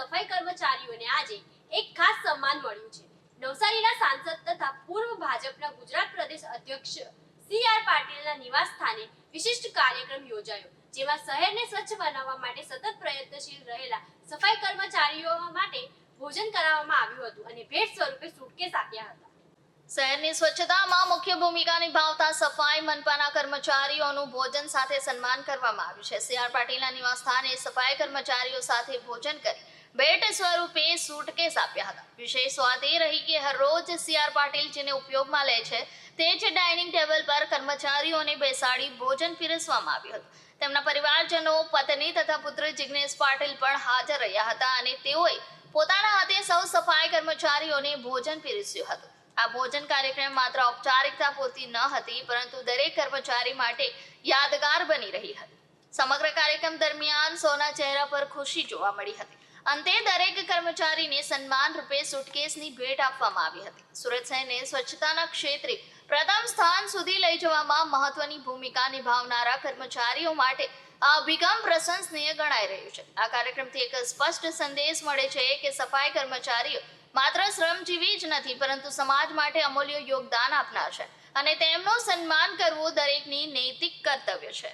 સફાઈ કર્મચારીઓને આજે એક ખાસ સન્માન મળ્યું છે. નવસારીના સાંસદ તથા પૂર્વ ભાજપના ગુજરાત પ્રદેશ અધ્યક્ષ સી આર પાટીલના નિવાસ સ્થાને વિશિષ્ટ કાર્યક્રમ યોજાયો, જેમાં શહેરને સ્વચ્છ બનાવવા માટે સતત પ્રયત્નશીલ રહેલા સફાઈ કર્મચારીઓ માટે ભોજન કરાવવામાં આવ્યું હતું અને ભેટ સ્વરૂપે સુટકેસ આપ્યા હતા. શહેરની સ્વચ્છતામાં મુખ્ય ભૂમિકા નિભાવતા સફાઈ મનપાના કર્મચારીઓનું ભોજન સાથે સન્માન કરવામાં આવ્યું છે. સી આર પાટીલના નિવાસસ્થાને સફાઈ કર્મચારીઓ સાથે ભોજન કરી ભેટ સ્વરૂપે સૂટકેસ આપ્યા હતા. વિશેષ વાત એ રહી કે હરરોજ સીઆર પાટીલ જેને ઉપયોગમાં લે છે, તે જ ડાઇનિંગ ટેબલ પર કર્મચારીઓને બેસાડી ભોજન પીરસવામાં આવ્યું હતું. તેમના પરિવારજનો, પત્ની તથા પુત્ર જિગ્નેશ પાટીલ પણ હાજર રહ્યા હતા અને તેઓએ પોતાના હાથે સૌ સફાઈ કર્મચારીઓને ભોજન પીરસ્યું હતું. આ ભોજન કાર્યક્રમ માત્ર ઔપચારિકતા પૂરતી ન હતી, પરંતુ દરેક કર્મચારી માટે યાદગાર બની રહી હતી. સમગ્ર કાર્યક્રમ દરમિયાન સૌના ચહેરા પર ખુશી જોવા મળી હતી. અંતે દરેક કર્મચારીને સન્માન રૂપે સુટકેસની ભેટ આપવામાં આવી હતી. સુરત શહેરને સ્વચ્છતાના ક્ષેત્રે પ્રથમ સ્થાન સુધી લઈ જવામાં મહત્વની ભૂમિકા નિભાવનારા કર્મચારીઓ માટે આ અભિગમ પ્રશંસનીય ગણાઈ રહ્યું છે. આ કાર્યક્રમથી એક સ્પષ્ટ સંદેશ મળે છે કે સફાઈ કર્મચારીઓ માત્ર શ્રમજીવી જ નથી, પરંતુ સમાજ માટે અમૂલ્ય યોગદાન આપનાર છે અને તેમનું સન્માન કરવું દરેકની નૈતિક કર્તવ્ય છે.